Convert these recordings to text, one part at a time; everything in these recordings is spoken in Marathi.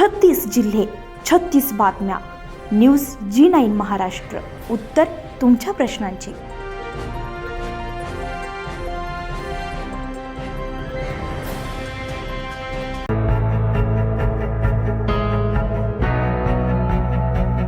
छत्तीस जिल्हे छत्तीस बातम्या. News G nine Maharashtra. उत्तर तुमच्या प्रश्नांची.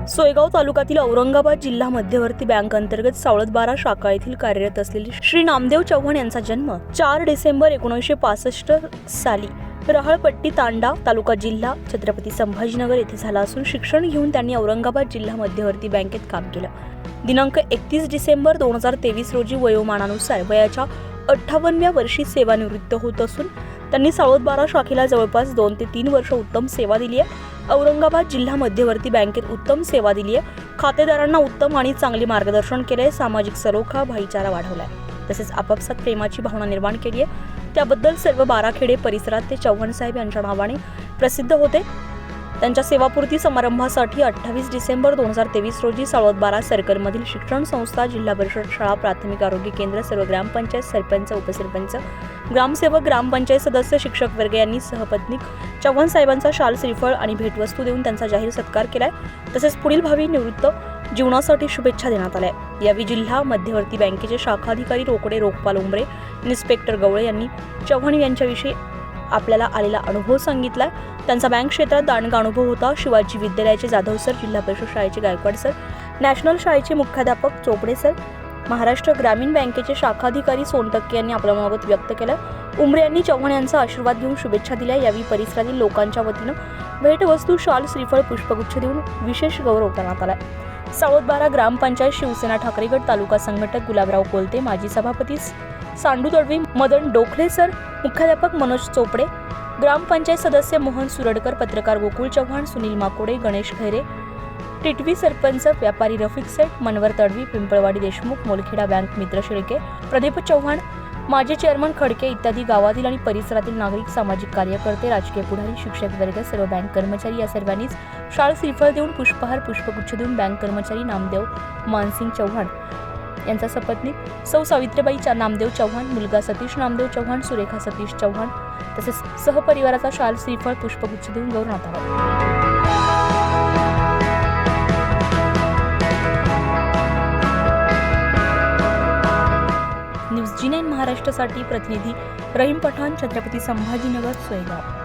सोयगाव तालुक्यातील औरंगाबाद जिल्हा मध्यवर्ती बँक अंतर्गत सावळतबारा शाखा येथील कार्यरत असलेले श्री नामदेव चव्हाण यांचा जन्म चार डिसेंबर एकोणीसशे पासष्ट साली रहाळपट्टी तांडा तालुका जिल्हा छत्रपती संभाजीनगर येथे झाला असून शिक्षण घेऊन त्यांनी औरंगाबाद जिल्हा मध्यवर्ती बँकेत काम केलं. दिनांक एकतीस डिसेंबर दोन हजार तेवीस रोजी वयोमानानुसार वयाच्या अठ्ठावन्नव्या वर्षी सेवानिवृत्त होत असून त्यांनी साळोदबारा शाखेला जवळपास दोन ते तीन वर्ष उत्तम सेवा दिली आहे. औरंगाबाद जिल्हा मध्यवर्ती बँकेत उत्तम सेवा दिली आहे. खातेदारांना उत्तम आणि चांगले मार्गदर्शन केले सामाजिक सलोखा भाईचारा वाढवलाय. तसेच आपापसात प्रेमाची भावना निर्माण केली आहे. त्याबद्दल सर्व बाराखेडे परिसरात ते चव्हाण साहेब यांच्या नावाने प्रसिद्ध होते. त्यांच्या सेवापूर्ती समारंभासाठी अठ्ठावीस डिसेंबर दोन हजार तेवीस रोजी साळोदबारा सर्कलमधील शिक्षण संस्था जिल्हा परिषद शाळा प्राथमिक आरोग्य केंद्र सर्व ग्रामपंचायत सरपंच उपसरपंच ग्रामसेवक ग्रामपंचायत सदस्य शिक्षक वर्ग यांनी सहपत्नीक चव्हाण साहेबांचा शाल श्रीफळ आणि भेटवस्तू देऊन त्यांचा जाहीर सत्कार केलाय. तसेच पुढील भावी निवृत्त जीवनासाठी शुभेच्छा देण्यात आल्या. यावेळी जिल्हा मध्यवर्ती बँकेचे शाखाधिकारी रोकडे रोखपाल उंबरे इन्स्पेक्टर गवळे यांनी चव्हाण यांच्याविषयी आपल्याला आलेला अनुभव सांगितला. त्यांचा बँक क्षेत्रात दांडगा अनुभव होता. शिवाजी विद्यालयाचे जाधव सर जिल्हा परिषद शाळेचे गायकवाड सर नॅशनल शाळेचे मुख्याध्यापक चोपडे सर महाराष्ट्र ग्रामीण बँकेचे शाखाधिकारी सोनटक्के यांनी आपलं मनोगत व्यक्त केलं. उमरे यांनी चव्हाण यांचा आशीर्वाद घेऊन शुभेच्छा दिल्या. यावेळी परिसरातील लोकांच्या वतीनं भेटवस्तू शाल श्रीफळ पुष्पगुच्छ देऊन विशेष गौरव करण्यात आला. सावतबारा ग्रामपंचायत शिवसेना ठाकरेगड तालुका संघटक गुलाबराव कोलते माजी सभापती सांडू दळवी मदन डोखले सर मुख्याध्यापक मनोज चोपडे ग्रामपंचायत सदस्य मोहन सुरडकर पत्रकार गोकुळ चव्हाण सुनील माकोडे गणेश खैरे टिटवी सरपंच व्यापारी रफिक सेठ मनवर तडवी पिंपळवाडी देशमुख मोलखेडा बँक मित्र शेळके प्रदीप चव्हाण माजी चेअरमन खडके इत्यादी गावातील आणि परिसरातील नागरिक सामाजिक कार्यकर्ते राजकीय पुढारी शिक्षक वर्ग सर्व बँक कर्मचारी या सर्वांनीच शाळ श्रीफळ देऊन पुष्पहार पुष्पगुच्छ देऊन बँक कर्मचारी नामदेव मानसिंग चव्हाण यांचा सपत्नीक सौ सावित्रीबाई नामदेव चव्हाण मुलगा सतीश नामदेव चव्हाण सुरेखा सतीश चव्हाण तसेच सहपरिवाराचा शाल श्रीफळ पुष्पगुच्छ देऊन गौरवण्यात आला. महाराष्ट्रासाठी प्रतिनिधी रहीम पठाण छत्रपती संभाजीनगर सोयगाव.